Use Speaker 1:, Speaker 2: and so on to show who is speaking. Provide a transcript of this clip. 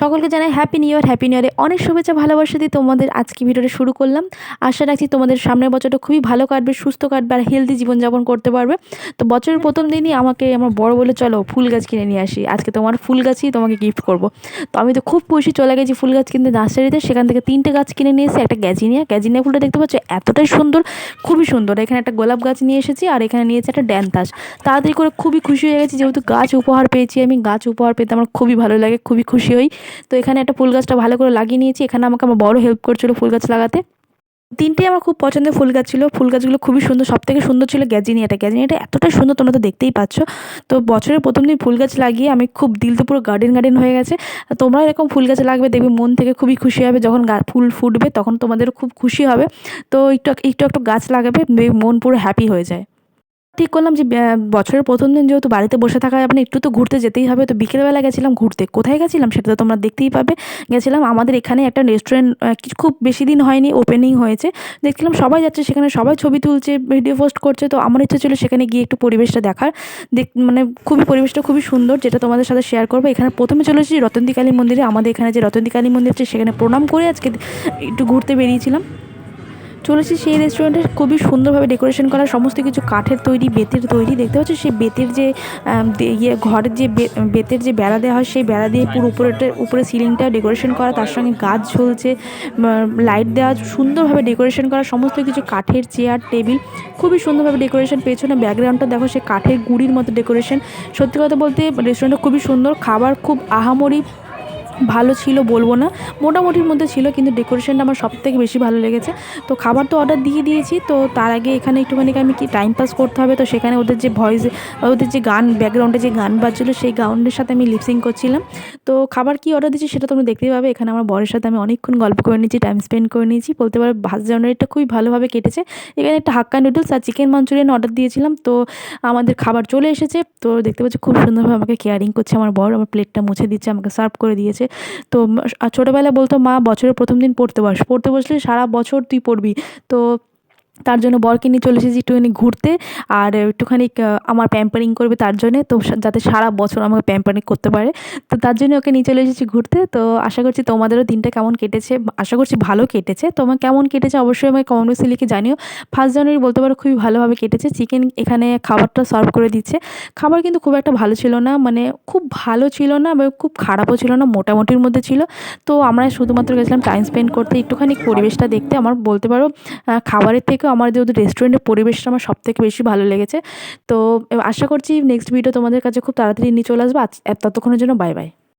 Speaker 1: সকলকে জানাই happy new year happy new ইয়ারে অনেক শুভেচ্ছা, ভালোবাসা দিয়ে তোমাদের আজকে ভিডিওটা শুরু করলাম। আশা রাখছি তোমাদের সামনের বছরটা খুবই ভালো কাটবে, সুস্থ কাটবে আর হেলদি জীবনযাপন করতে পারবে। তো বছরের প্রথম দিনই আমাকে আমার বড় বলে, চলো ফুল গাছ কিনে নিয়ে আসি। আজকে তোমার ফুল গাছই তোমাকে গিফট করব। তো আমি তো খুব খুশি, চলে গেছি ফুল গাছ কিনতে নার্সারিতে। সেখান থেকে তিনটে গাছ কিনে নিয়ে এসে একটা গ্যাজিনিয়া। গ্যাজিনিয়া ফুলটা দেখতে পাচ্ছ, এতটাই সুন্দর, খুবই সুন্দর। এখানে একটা গোলাপ গাছ নিয়ে এসেছি আর এখানে নিয়েছি একটা ড্যান্তাস তাড়াতাড়ি করে খুবই খুশি হয়ে গেছি, যেহেতু গাছ উপহার পেয়েছি আমি, গাছ উপহার পেতে আমার খুবই ভালো লাগে, খুবই খুশি হই। তো এখানে একটা ফুল গাছটা ভালো করে লাগিয়ে নিয়েছি। এখানে আমাকে আমার বড় হেল্প করছিল ফুল গাছ লাগাতে। তিনটেই আমার খুব পছন্দের ফুল গাছ ছিল। ফুল গাছগুলো খুবই সুন্দর সব থেকে সুন্দর ছিল গ্যাজিনিয়াটা। গ্যাজিনিয়াটা এতটা সুন্দর তোমরা তো দেখতেই পাচ্ছ। তো বছরের প্রথম দিন ফুল গাছ লাগিয়ে আমি খুব দিল তো পুরো গার্ডেন গার্ডেন হয়ে গেছে। তোমরা এরকম ফুল গাছ লাগবে দেখবে মন থেকে খুবই খুশি হবে। যখন ফুল ফুটবে তখন তোমাদের খুব খুশি হবে। তো একটু একটু একটু গাছ লাগাবে মন পুরো হ্যাপি হয়ে যায়। ঠিক করলাম যে বছরের প্রথম দিন যেহেতু বাড়িতে বসে থাকা যাবে না একটু তো ঘুরতে যেতেই হবে, তো বিকেলবেলা গেছিলাম ঘুরতে। কোথায় গেছিলাম সেটা তো তোমরা দেখতেই পাবে। গেছিলাম আমাদের এখানে একটা রেস্টুরেন্ট কিছু খুব বেশি দিন হয়নি ওপেনিং হয়েছে। দেখছিলাম সবাই যাচ্ছে, সেখানে সবাই ছবি তুলছে ভিডিও পোস্ট করছে, তো আমার ইচ্ছা ছিল সেখানে গিয়ে একটু পরিবেশটা দেখার। দেখ মানে খুবই পরিবেশটা খুবই সুন্দর, যেটা তোমাদের সাথে শেয়ার করব। এখানে প্রথমে চলে এসেছি রতন্তি কালী মন্দিরে, আমাদের এখানে যে রতন্তি কালী মন্দির আছে, সেখানে প্রণাম করে আজকে একটু ঘুরতে বেরিয়েছিলাম। চলেছি সেই রেস্টুরেন্টে খুবই সুন্দরভাবে ডেকোরেশন করা, সমস্ত কিছু কাঠের তৈরি, বেতের তৈরি। দেখতে পাচ্ছ সেই বেতের যে ইয়ে ঘরের যে বেতের যে বেড়া দেওয়া হয়, সেই বেড়া দিয়ে পুরো উপরেটা উপরে সিলিংটা ডেকোরেশন করা। তার সঙ্গে গাছ ঝুলছে লাইট দেওয়া, সুন্দরভাবে ডেকোরেশন করা, সমস্ত কিছু কাঠের চেয়ার টেবিল খুবই সুন্দরভাবে ডেকোরেশন পেছনে ব্যাকগ্রাউন্ডটা দেখো সে কাঠের গুঁড়ির মতো ডেকোরেশন সত্যি কথা বলতে রেস্টুরেন্টটা খুবই সুন্দর। খাবার খুব আহামরি ভালো ছিল বলব না। মোটামুটির মধ্যে ছিল, কিন্তু ডেকোরেশনটা আমার সব থেকে বেশি ভালো লেগেছে। তো খাবার তো অর্ডার দিয়ে দিয়েছি, তো তার আগে এখানে একটুখানি আমি কি টাইম পাস করতে হবে? তো সেখানে ওদের যে ভয়েস ওদের যে গান ব্যাকগ্রাউন্ডে যে গান বাজছিলো, সেই গাউন্ডের সাথে আমি লিপসিং করছিলাম। তো খাবার কি অর্ডার দিয়েছি সেটা তোমরা দেখতেই পাবে। এখানে আমার বরের সাথে আমি অনেকক্ষণ গল্প করে নিয়েছি টাইম স্পেন্ড করে নিয়েছি। বলতে পারো ভাত জানুয়ারিটা খুবই ভালোভাবে কেটেছে। এখানে একটা হাক্কা নুডলস আর চিকেন মাঞ্চুরিয়ান অর্ডার দিয়েছিলাম। তো আমাদের খাবার চলে এসেছে। তো দেখতে পাচ্ছি খুব সুন্দরভাবে আমাকে কেয়ারিং করছে আমার বর। আমার প্লেটটা মুছে দিচ্ছে, আমাকে সার্ভ করে দিয়েছে। তো ছোটোবেলায় বলতো, মা, বছরের প্রথম দিন পড়তে বস, পড়তে বসলে সারা বছর তুই পড়বি। তো তার জন্য বরকে নিয়ে চলে এসেছি একটুখানি ঘুরতে। আর একটুখানি আমার প্যাম্পারিং করবে তার জন্যে। তো যাতে সারা বছর আমাকে প্যাম্পারিং করতে পারে। তো তার জন্য ওকে নিয়ে চলে এসেছি ঘুরতে। তো আশা করছি তোমাদেরও দিনটা কেমন কেটেছে? আশা করছি ভালো কেটেছে। তোমার কেমন কেটেছে অবশ্যই আমাকে কমেন্ট বক্সে লিখে জানিও। ফার্স্ট জানুয়ারি বলতে পারো খুবই ভালোভাবে কেটেছে। চিকেন এখানে খাবারটা সার্ভ করে দিচ্ছে। খাবার কিন্তু খুব একটা ভালো ছিল না। মানে খুব ভালো ছিল না, বা খুব খারাপও ছিল না, মোটামুটির মধ্যে ছিল। তো আমরা শুধুমাত্র গেছিলাম টাইম স্পেন্ড করতে। একটুখানি পরিবেশটা দেখতে। আমার বলতে পারো খাবারের থেকে থেকেও আমার যেহেতু রেস্টুরেন্টের পরিবেশটা আমার সব থেকে বেশি ভালো লেগেছে। তো আশা করছি নেক্সট ভিডিও তোমাদের কাছে খুব তাড়াতাড়ি নিয়ে চলে আসব। ততক্ষণের জন্য বাই বাই